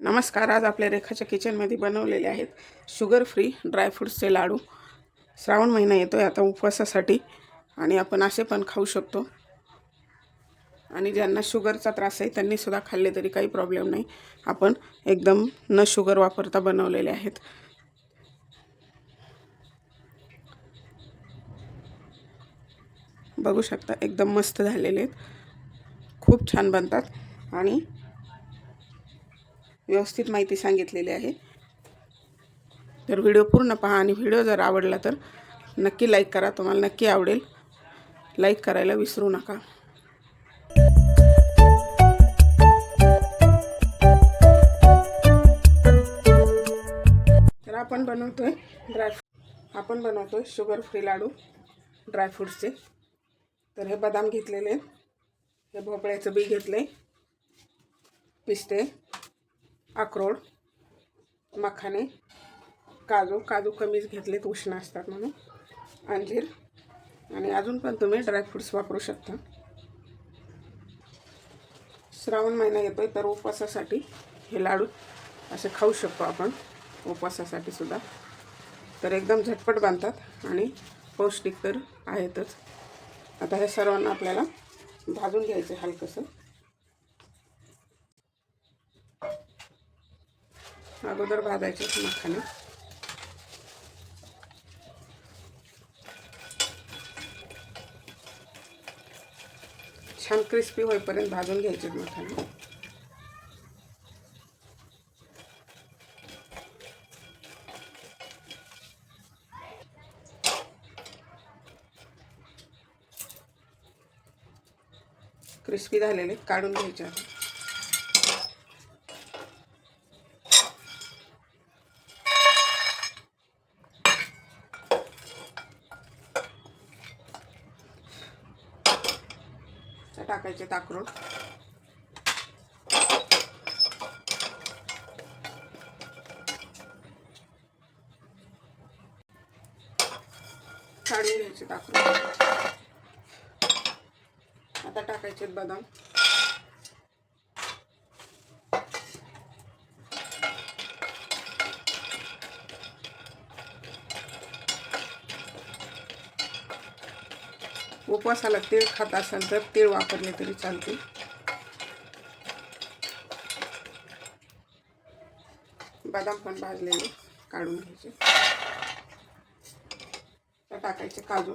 नमस्कार आज आपल्या रेखाच्या किचनमध्ये बनवलेले आहेत शुगर फ्री ड्रायफ्रूट्सचे लाडू. श्रावण महिना येतो आहे आता उपवासासाठी आणि आपण असे पण खाऊ शकतो. आणि ज्यांना शुगरचा त्रास आहे त्यांनीसुद्धा खाल्ले तरी काही प्रॉब्लेम नाही. आपण एकदम न शुगर वापरता बनवलेले आहेत. बघू शकता एकदम मस्त झालेले आहेत. खूप छान बनतात. आणि व्यवस्थित माहिती सांगितलेली आहे. तर व्हिडिओ पूर्ण पहा आणि व्हिडिओ जर आवडला तर नक्की लाईक करा. तुम्हाला नक्की आवडेल. लाईक करायला विसरू नका. तर आपण बनवतोय ड्रायफ्रूट आपण बनवतोय शुगर फ्री लाडू ड्रायफ्रूटचे तर हे बदाम घेतलेले. आहेत. हे भोपळ्याचं बी घेतले पिस्ते. अक्रोड मखाने काजू काजू कमीच घेतलेत उष्ण असतात म्हणून. अंजीर आणि अजून पण तुम्ही ड्रायफ्रुट्स वापरू शकता. श्रावण महिना येतो आहे तर उपवासासाठी हे लाडू असे खाऊ शकतो आपण उपवासासाठी सुद्धा. तर एकदम झटपट बांधतात आणि पौष्टिक तर आहेतच. आता हे सर्वांना आपल्याला भाजून घ्यायचं हलकंसं. अगोदर भाजायचे मखाने. छान क्रिस्पी होईपर्यंत भाजून घ्यायचे मखाने. क्रिस्पी झालेले काढून घ्यायचे त्याच्यात अक्रोड टाकायचे काढून घ्यायचे अक्रोड आता टाकायचे बदाम. उपवासाला तीळ खात असाल तर तीळ वापरले तरी चालते. बदाम पण भाजलेले काढून घ्यायचे. तर टाकायचे काजू.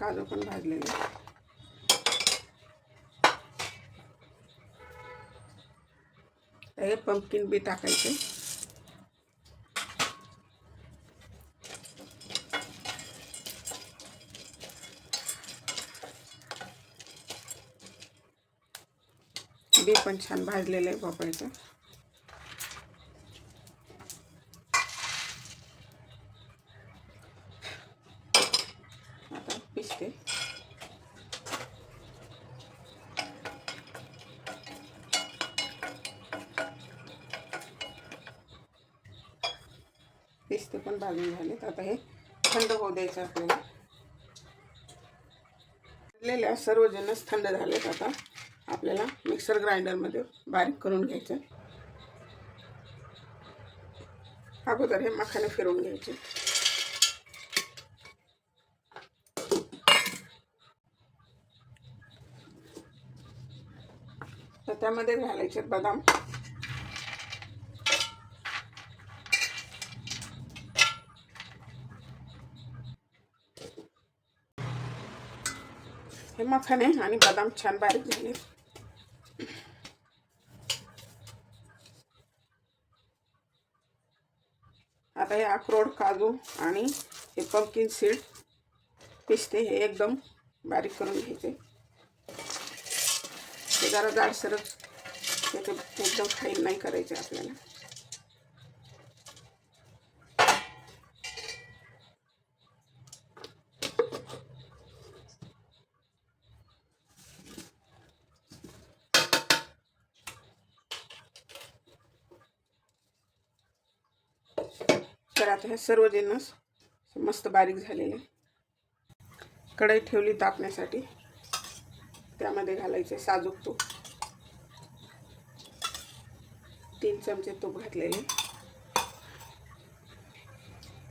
काजू पण भाजलेले. हे पंपकिन बी टाकायचे. बी पण छान भाजलेलं आहे भोपळ्याचं आता पिसते. पिस्ते पण भाजून झालेत. आता हे थंड होऊ द्यायचं आपल्याला. भरलेल्या सर्व थंड झालेत आता. आपल्याला मिक्सर ग्राइंडरमध्ये बारीक करून घ्यायचं. अगोदर हे मखाने फिरवून घ्यायचे. तर त्यामध्ये घालायचे बदाम. मखाने आणि बदाम छान बारीक झाले आता हे अक्रोड काजू आणि हे पंपकिन सीड पिस्ते हे एकदम बारीक करून घ्यायचे ते जरा जाडसरच एकदम फाईल नाही करायचे आपल्याला तर आता हे सर्व जिन्नस मस्त बारीक झालेले कढई ठेवली तापण्यासाठी. त्यामध्ये घालायचे साजूक तूप. तीन चमचे तूप घातलेले.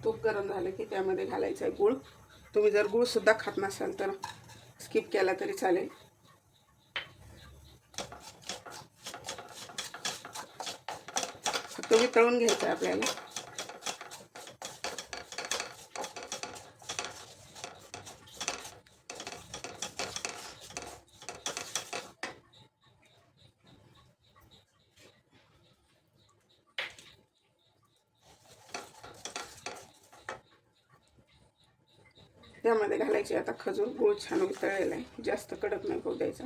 तूप गरम झालं की त्यामध्ये घालायचं आहे गूळ. तुम्ही जर गूळसुद्धा खात नसाल तर स्किप केला तरी चालेल. फक्त वितळून घ्यायचं आहे आपल्याला. त्यामध्ये घालायचे आता खजूर गूळ छान वितळलेला आहे. जास्त कडक नाही होऊ द्यायचा.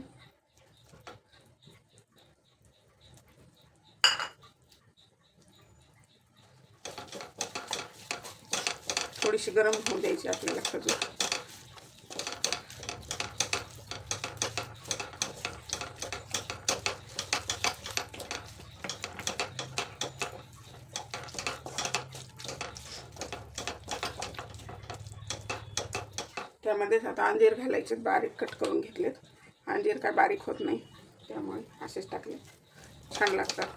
थोडीशी गरम होऊ द्यायची आपल्याला खजूर. त्यामध्येच आता अंजीर घालायचे बारीक कट करून घेतलेत. अंजीर काय बारीक होत नाही त्यामुळे असेच टाकले. छान लागतात.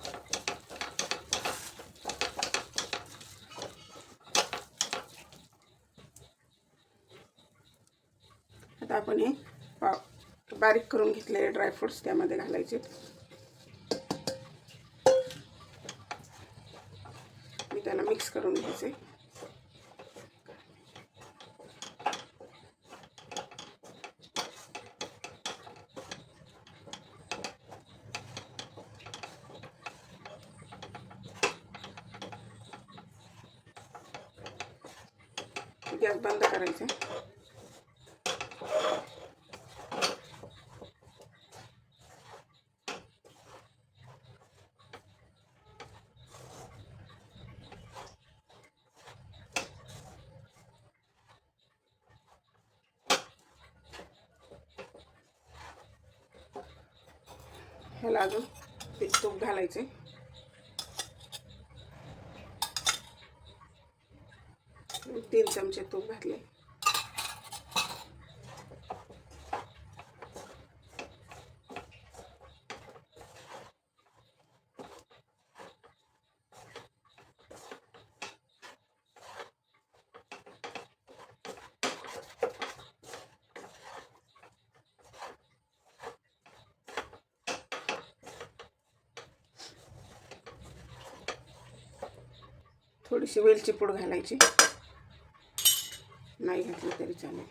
आता आपण हे पाव बारीक करून घेतलेले ड्रायफ्रुट्स त्यामध्ये घालायचे. मी त्याला मिक्स करून घ्यायचे. गॅस बंद करायचा. ह्याला अजून तूप घालायचे. तीन चमचे तूप घातले. थोडीशी वेलची पूड घालायची. नाही घातली तरी चालेल.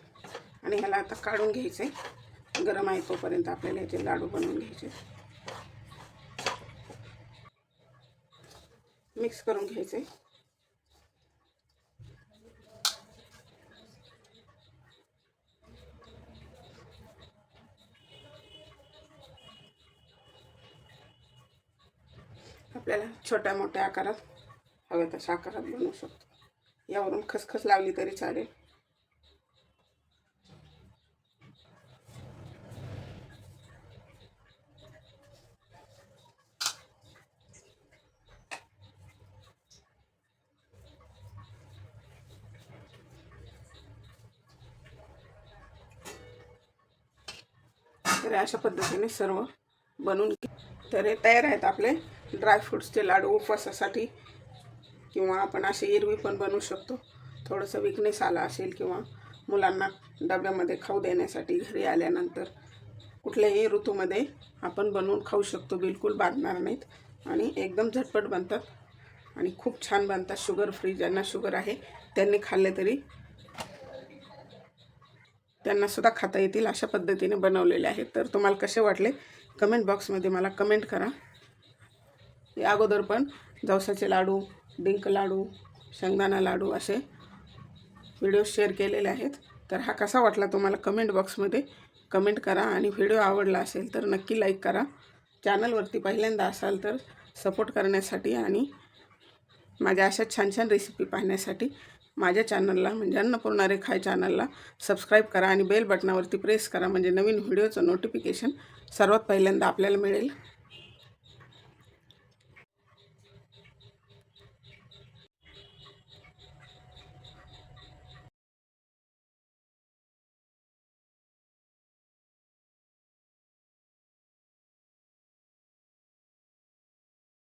आणि ह्याला आता काढून घ्यायचं आहे गरम आहे तोपर्यंत आपल्याला याचे लाडू बनवून घ्यायचे. मिक्स करून घ्यायचे आपल्याला छोट्या मोठ्या आकारात हव्या तशा आकारात बनवू शकतो. यावरून खसखस लावली तरी चालेल. तर अशा पद्धतीने सर्व बनवून तर हे तयार आहेत आपले ड्रायफ्रूट्सचे लाडू उपवासासाठी. किंवा आपण असे एरवी पण बनवू शकतो. थोडंसं विकनेस आला असेल किंवा मुलांना डब्यामध्ये खाऊ देण्यासाठी घरी आल्यानंतर कुठल्याही ऋतूमध्ये आपण बनवून खाऊ शकतो. बिलकुल बांधणार नाहीत. आणि एकदम झटपट बनतात. आणि खूप छान बनतात. शुगर फ्री ज्यांना शुगर आहे त्यांनी खाल्ले तरी त्यांना सुद्धा खाता येतील अशा पद्धतीने बनवलेले आहेत. तर तुम्हाला कसे वाटले? कमेंट बॉक्समध्ये मला कमेंट करा. या अगोदर पण जवसाचे लाडू डिंक लाडू शेंगदाणा लाडू असे व्हिडिओ शेअर केलेले आहेत. तर हा कसा वाटला तुम्हाला कमेंट बॉक्समध्ये कमेंट करा आणि व्हिडिओ आवडला असेल तर नक्की लाईक करा. चॅनलवरती पहिल्यांदा असाल तर सपोर्ट करण्यासाठी आणि माझ्या अशा छान छान रेसिपी पाहण्यासाठी माझ्या चॅनलला म्हणजे अन्नपूर्णा रेखाय चॅनलला सबस्क्राईब करा आणि बेल बटनावरती प्रेस करा म्हणजे नवीन व्हिडिओचं नोटिफिकेशन सर्वात पहिल्यांदा आपल्याला मिळेल.